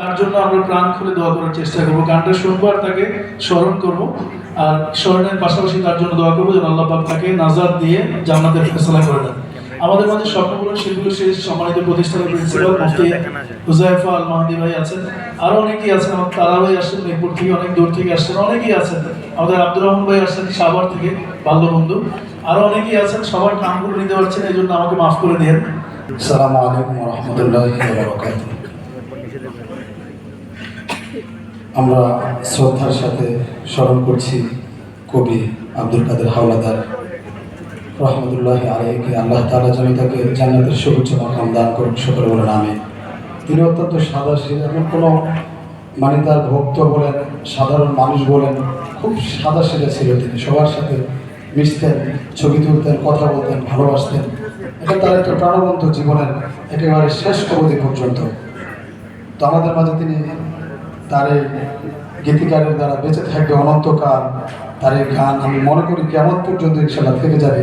তার জন্য আমরা প্রাণ খুলে দোয়া করার চেষ্টা করব। গানটা শুনব আর তাকে স্মরণ করব। আর স্মরণের পাশাপাশি তার জন্য দোয়া করব যেন আল্লাহ পাক তাকে নাজাদ দিয়ে জান্নাতের ফেসলা করে দেন। আমাদের মাঝে স্বপ্নগুলো সেগুলো শেষ সম্মানিত প্রতিষ্ঠানের প্রিন্সিপাল, মুফতি হুজাইফা আল মাহাদি ভাই আছেন। আরও অনেকেই আছেন, আমার তারা ভাই আসছেন মেহেরপুর থেকে অনেক দূর থেকে আসছেন অনেকেই আছেন। আমাদের আব্দুর রহমান ভাই আসছেন সাভার থেকে, বাল্যবন্ধু। আরও অনেকেই আছেন, সবার নামগুলো নিতে পারছেন এই জন্য আমাকে মাফ করে দিন। আসসালামু আলাইকুম রহমতুল্লাহ আমরা শ্রদ্ধার সাথে স্মরণ করছি কবি আব্দুল কাদের হাওলাদার। রহমতুল্লাহ আলাইকে আল্লাহ তালা জানি তাকে জান্নাতের সর্বোচ্চ মাকাম দান করুন সকলে বলেন আমি তিনি অত্যন্ত সাদা এমন কোনো মানে তার ভক্ত বলেন, সাধারণ মানুষ বলেন, খুব সাদা সিধা ছিল তিনি। সবার সাথে মিশতেন, ছবি তুলতেন, কথা বলতেন, ভালোবাসতেন। এটা তার একটা প্রাণবন্ত জীবনের একেবারে শেষ অবধি পর্যন্ত। তো আমাদের মাঝে তিনি তার এই গীতিকারের দ্বারা বেঁচে থাকবে অনন্তকাল তার এই গান আমি মনে করি কেমন পর্যন্ত ইনশাল্লাহ থেকে যাবে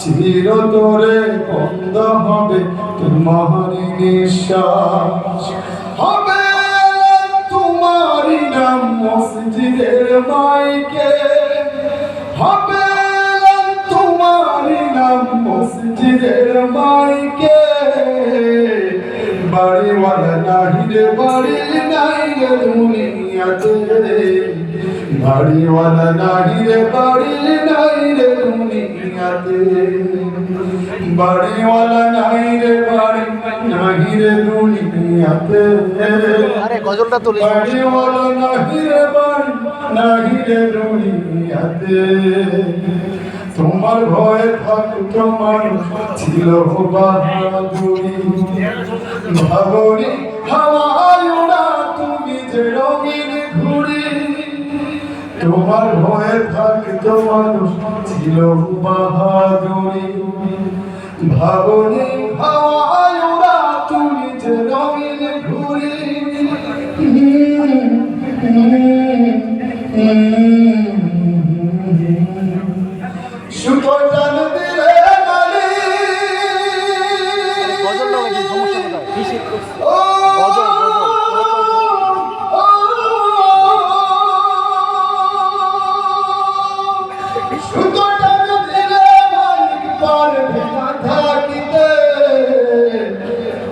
চিরতরে বন্ধ হবে তোমার নিঃশ্বাস। হবে তোমারই নাম মসজিদের মাইকে। হবে তোমারই নাম মসজিদের মাইকে। বাড়িওয়ালা নাহি রে বাড়ি নাই রে দুনিয়াতে। বাড়িওয়ালা নাহি রে বাড়ি নাই রে দুনিয়াতে। বাড়িওয়ালা নাই রে বাড়ি নাহি রে দুনিয়াতে। আরে গজলটা তুলি বাড়িওয়ালা নাহি রে বাড়ি নাহি রে দুনিয়াতে। তোমার ভয়ে থাকতো মানুষ ছিল বাহাদুরি ভাবনি হাওয়ায় ওড়া তুমি যে রঙিন তোমার ভয়ে থাকতো মানুষ ছিল বাহাদুরি। ভাবনি হাওয়ায় ওড়া তুমি যে রঙিন ঘুড়ি সুতো দিলে নারী গজলটা নাকি সমস্যা কোথায়? কিসের ও